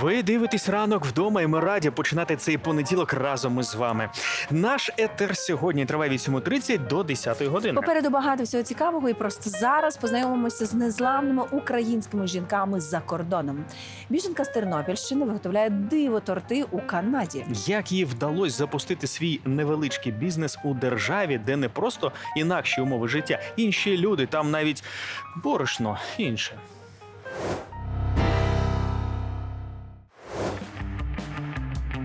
Ви дивитесь ранок вдома, і ми раді починати цей понеділок разом із вами. Наш етер сьогодні триває від 7.30 до 10 години. Попереду багато всього цікавого, і просто зараз познайомимося з незламними українськими жінками за кордоном. Біженка з Тернопільщини виготовляє диво торти у Канаді. Як їй вдалося запустити свій невеличкий бізнес у державі, де не просто інакші умови життя, інші люди, там навіть борошно інше.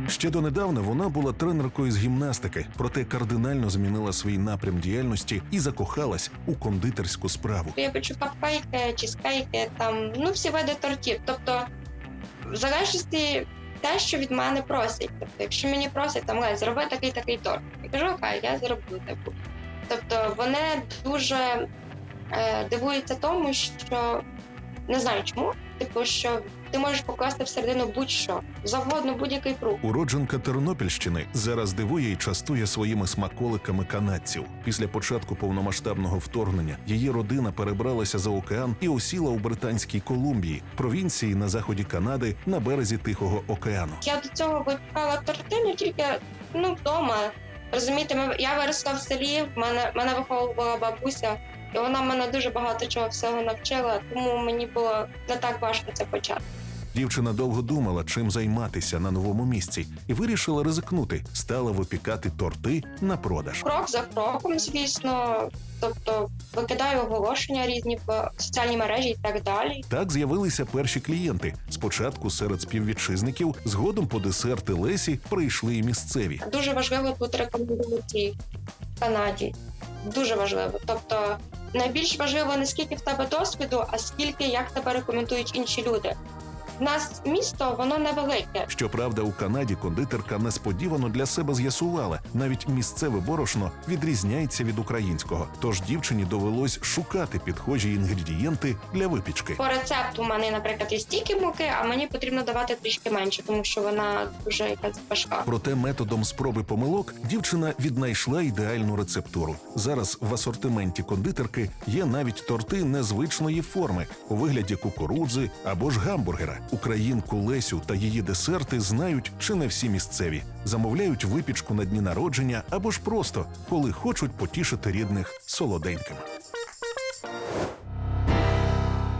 Ще донедавна вона була тренеркою з гімнастики, проте кардинально змінила свій напрям діяльності і закохалась у кондитерську справу. Я печу капкейки, чізкейки, там ну всі види тортів. Тобто, в залежності те, що від мене просять. Тобто, якщо мені просять там зроби такий такий торт, я кажу, окей, я зроблю типу. Тобто вони дуже е, дивуються тому, що не знаю чому, типу, що ти можеш покласти всередину будь-що, завгодно будь-який фрукт. Уродженка Тернопільщини зараз дивує і частує своїми смаколиками канадців. Після початку повномасштабного вторгнення її родина перебралася за океан і осіла у Британській Колумбії, провінції на заході Канади на березі Тихого океану. Я до цього випікала торти, ну тільки ну вдома. Розумієте, ми, я виросла в селі, в мене, мене виховувала бабуся, і вона мене дуже багато чого всього навчила, тому мені було не так важко це почати. Дівчина довго думала, чим займатися на новому місці, і вирішила ризикнути. Стала випікати торти на продаж. Крок за кроком, звісно. Тобто викидаю оголошення різні в соціальні мережі і так далі. Так з'явилися перші клієнти. Спочатку серед співвітчизників, згодом по десерти Лесі прийшли і місцеві. Дуже важливо тут рекомендації в Канаді. Дуже важливо. Тобто, найбільш важливо не скільки в тебе досвіду, а скільки як тебе рекомендують інші люди. Нас місто воно невелике. Щоправда, у Канаді кондитерка несподівано для себе з'ясувала, навіть місцеве борошно відрізняється від українського. Тож дівчині довелось шукати підхожі інгредієнти для випічки. По рецепту у мене, наприклад, є стільки муки, а мені потрібно давати трішки менше, тому що вона дуже якась важка. Проте методом спроби помилок дівчина віднайшла ідеальну рецептуру. Зараз в асортименті кондитерки є навіть торти незвичної форми у вигляді кукурудзи або ж гамбургера. Українку Лесю та її десерти знають чи не всі місцеві. Замовляють випічку на дні народження або ж просто коли хочуть потішити рідних солоденьким.